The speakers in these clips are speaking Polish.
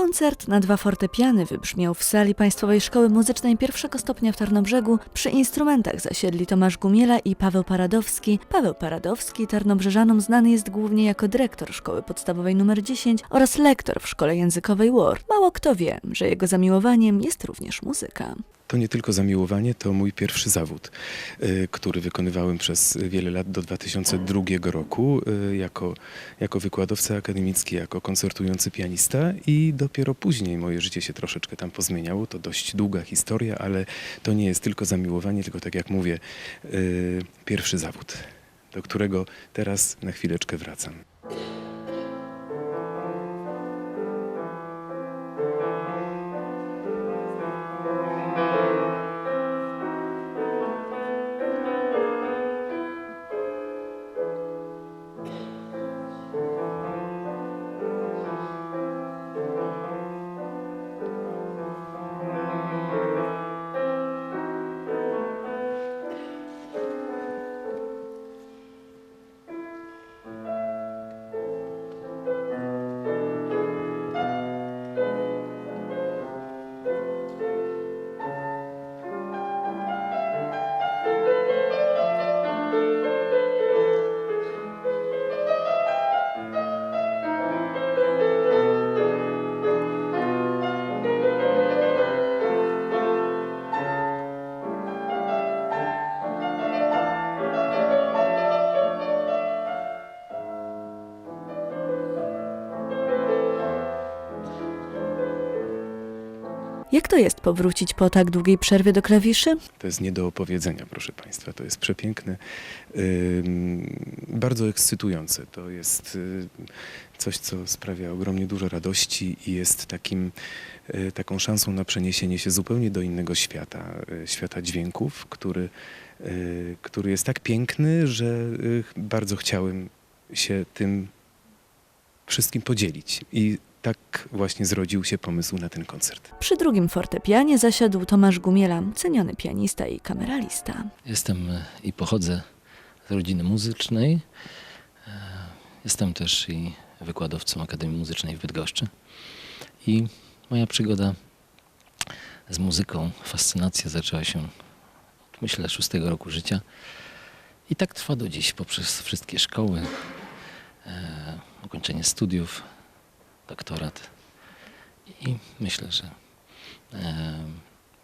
Koncert na dwa fortepiany wybrzmiał w sali Państwowej Szkoły Muzycznej pierwszego stopnia w Tarnobrzegu. Przy instrumentach zasiedli Tomasz Gumiela i Paweł Paradowski. Paweł Paradowski tarnobrzeżanom znany jest głównie jako dyrektor Szkoły Podstawowej nr 10 oraz lektor w Szkole Językowej WAR. Mało kto wie, że jego zamiłowaniem jest również muzyka. To nie tylko zamiłowanie, to mój pierwszy zawód, y, który wykonywałem przez wiele lat do 2002 roku y, jako, jako wykładowca akademicki, jako koncertujący pianista i dopiero później moje życie się troszeczkę tam pozmieniało. To dość długa historia, ale to nie jest tylko zamiłowanie, tylko tak jak mówię, y, pierwszy zawód, do którego teraz na chwileczkę wracam. Jak to jest powrócić po tak długiej przerwie do klawiszy? To jest nie do opowiedzenia, proszę Państwa. To jest przepiękne, bardzo ekscytujące. To jest y, coś, co sprawia ogromnie dużo radości i jest takim, y, taką szansą na przeniesienie się zupełnie do innego świata, y, świata dźwięków, który, który jest tak piękny, że bardzo chciałem się tym wszystkim podzielić. I tak właśnie zrodził się pomysł na ten koncert. Przy drugim fortepianie zasiadł Tomasz Gumiela, ceniony pianista i kameralista. Jestem e, i pochodzę z rodziny muzycznej. E, Jestem też i wykładowcą Akademii Muzycznej w Bydgoszczy. I moja przygoda z muzyką, fascynacja zaczęła się od myślę szóstego roku życia. I tak trwa do dziś poprzez wszystkie szkoły, e, ukończenie studiów, doktorat. I myślę, że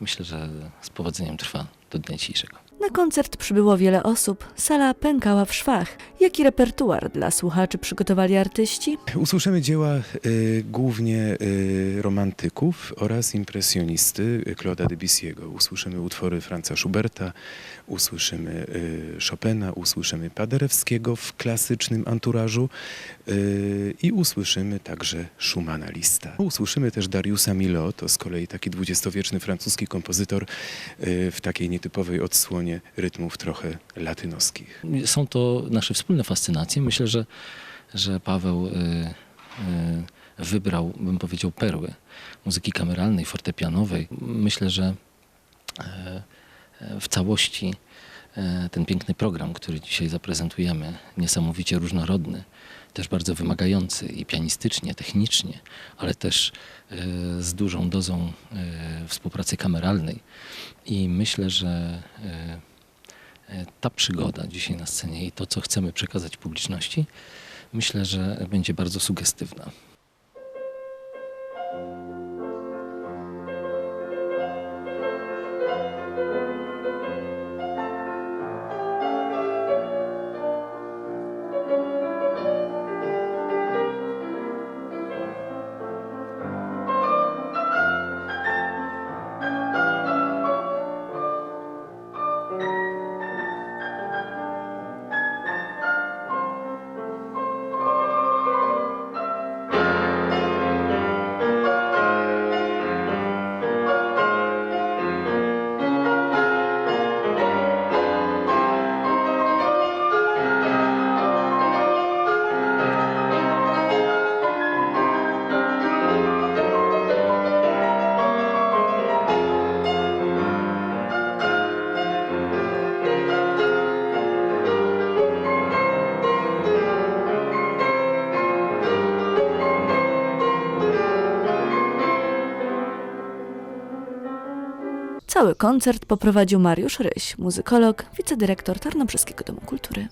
myślę, że z powodzeniem trwa do dnia dzisiejszego. Na koncert przybyło wiele osób, sala pękała w szwach. Jaki repertuar dla słuchaczy przygotowali artyści? Usłyszymy dzieła y, głównie y, romantyków oraz impresjonisty y, Claude'a Debussy'ego. Usłyszymy utwory Franza Schuberta, usłyszymy y, Chopina, usłyszymy Paderewskiego w klasycznym anturażu y, i usłyszymy także Schumana Lista. Usłyszymy też Dariusa Milhaud, to z kolei taki dwudziestowieczny francuski kompozytor y, w takiej nietypowej odsłonie rytmów trochę latynoskich. Są to nasze wspólne fascynacje. Myślę, że, że Paweł y, y, wybrał, bym powiedział, perły muzyki kameralnej, fortepianowej. Myślę, że e, w całości ten piękny program, który dzisiaj zaprezentujemy, niesamowicie różnorodny, też bardzo wymagający i pianistycznie, technicznie, ale też e, z dużą dozą e, współpracy kameralnej. I myślę, że e, e, ta przygoda dzisiaj na scenie i to, co chcemy przekazać publiczności, myślę, że będzie bardzo sugestywna. Cały koncert poprowadził Mariusz Ryś, muzykolog, wicedyrektor Tarnobrzeskiego Domu Kultury.